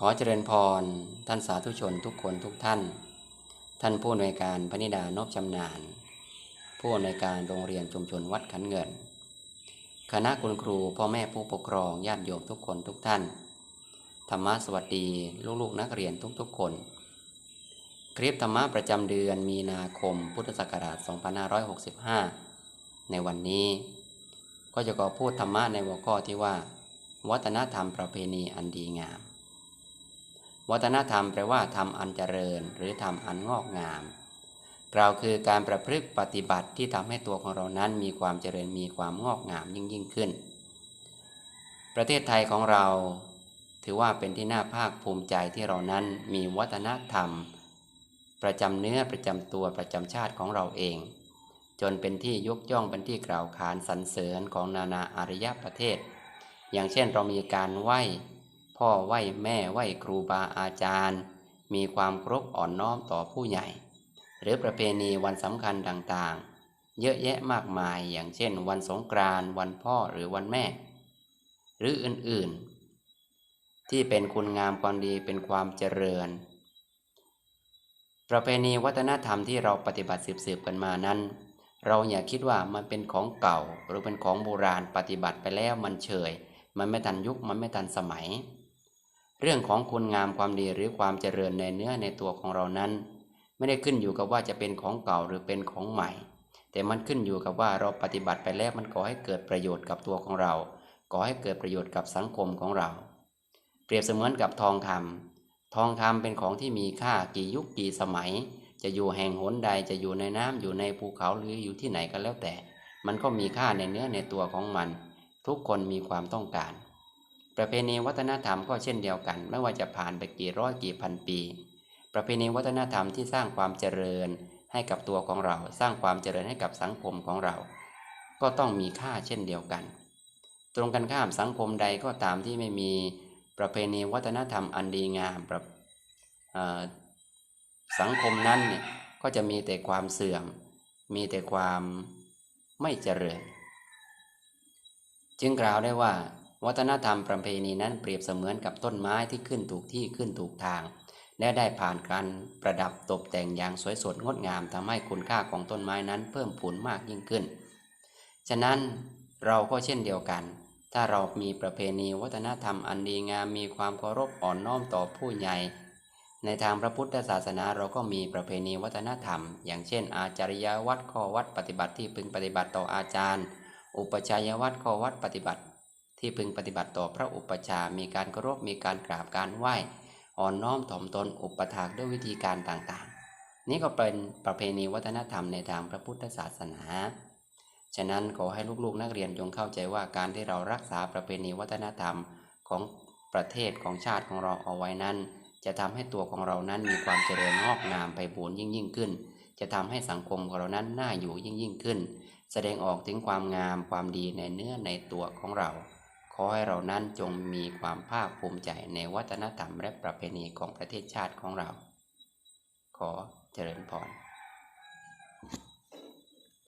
ขอเจริญพร ท่านสาธุชนทุกคนทุกท่าน ท่านผู้อำนวยการพนิดานบชำนาญ ผู้อำนวยการโรงเรียนชุมชนวัดขันเงิน คณะคุณครูพ่อแม่ผู้ปกครองญาติโยมทุกคนทุกท่าน ธรรมะสวัสดีลูกๆนักเรียนทุกๆคน คลิปธรรมะประจำเดือนมีนาคมพุทธศักราช 2565 ในวันนี้ ก็จะขอพูดธรรมะในหัวข้อที่ว่า วัฒนธรรมประเพณีอันดีงาม วัฒนธรรมแปลว่าธรรมอันเจริญ หรือธรรมอันงอกงาม กล่าวคือการประพฤติปฏิบัติที่ทำให้ตัวของเรานั้นมีความเจริญมีความงอกงามยิ่งยิ่งขึ้น ประเทศไทยของเรา ถือว่าเป็นที่น่าภาคภูมิใจที่เรานั้นมีวัฒนธรรม ประจำเนื้อประจำตัวประจำชาติของเราเอง จนเป็นที่ยกย่องเป็นที่กล่าวขานสรรเสริญของนานาอารยประเทศ อย่างเช่นเรามีการไหว้ พ่อไหว้แม่ไหว้ครูบาอาจารย์ มีความเคารพอ่อนน้อมต่อผู้ใหญ่ หรือประเพณีวันสำคัญต่างๆ เยอะแยะมากมายอย่างเช่น วันสงกรานต์วันพ่อหรือวันแม่ หรืออื่นๆ ที่เป็นคุณงามความดีเป็นความเจริญ ประเพณีวัฒนธรรมที่เราปฏิบัติสืบๆกันมานั้น เราอย่าคิดว่ามันเป็นของเก่า หรือเป็นของโบราณปฏิบัติไปแล้วมันเฉยมันไม่ทันยุค มันไม่ทันสมัย เรื่องของคุณงามความดีหรือความเจริญในเนื้อในตัวของเรานั้น ไม่ได้ขึ้นอยู่กับว่าจะเป็นของเก่าหรือเป็นของใหม่ แต่มันขึ้นอยู่กับว่าเราปฏิบัติไปแล้วมันก่อให้เกิดประโยชน์กับตัวของเราก่อให้เกิดประโยชน์กับสังคมของเรา เปรียบเสมือนกับทองคำทองคำเป็นของที่มีค่ากี่ยุคกี่สมัย จะอยู่แห่งหนใดจะอยู่ในน้ำอยู่ในภูเขาหรืออยู่ที่ไหนก็แล้วแต่ มันก็มีค่าในเนื้อในตัวของมัน ทุกคนมีความต้องการ ประเพณีวัฒนธรรมก็เช่นเดียวกัน ไม่ว่าจะผ่านไปกี่ร้อยกี่พันปี ประเพณีวัฒนธรรมที่สร้างความเจริญให้กับตัวของเรา สร้างความเจริญให้กับสังคมของเรา ก็ต้องมีค่าเช่นเดียวกัน ตรงกันข้ามสังคมใดก็ตามที่ไม่มีประเพณีวัฒนธรรมอันดีงามประสังคมนั้นเนี่ยก็จะมีแต่ความเสื่อม มีแต่ความไม่เจริญ จึงกล่าวได้ว่า วัฒนธรรมประเพณีนั้นเปรียบเสมือนกับต้นไม้ที่ขึ้นถูกที่ขึ้นถูกทาง และได้ผ่านการประดับตกแต่งอย่างสวยสดงดงามทำให้คุณค่าของต้นไม้นั้นเพิ่มพูนมากยิ่งขึ้น ฉะนั้นเราก็เช่นเดียวกัน ถ้าเรามีประเพณีวัฒนธรรมอันดีงามมีความเคารพอ่อนน้อมต่อผู้ใหญ่ ในทางพระพุทธศาสนาเราก็มีประเพณีวัฒนธรรม อย่างเช่น อาจาริยวัดข้อวัดปฏิบัติที่พึงปฏิบัติต่ออาจารย์ อุปชัยวัดข้อวัดปฏิบัติ ที่พึงปฏิบัติต่อพระอุปชามีการเคารพมีการกราบการไหว้ อ่อนน้อมถ่อมตนอุปถากด้วยวิธีการต่างๆ นี่ก็เป็นประเพณีวัฒนธรรมในทางพระพุทธศาสนา ฉะนั้นขอให้ลูกๆนักเรียนจงเข้าใจว่าการที่เรารักษาประเพณีวัฒนธรรมของประเทศของชาติของเราเอาไว้นั้น จะทำให้ตัวของเรานั้นมีความเจริญงอกงามไปบูรยิ่งยิ่งขึ้น จะทำให้สังคมของเรานั้นน่าอยู่ยิ่งยิ่งขึ้น แสดงออกถึงความงามความดีในเนื้อในตัวของเรา ขอให้เรานั้นจงมีความภาคภูมิใจในวัฒนธรรมและประเพณีของประเทศชาติของเรา ขอเจริญพร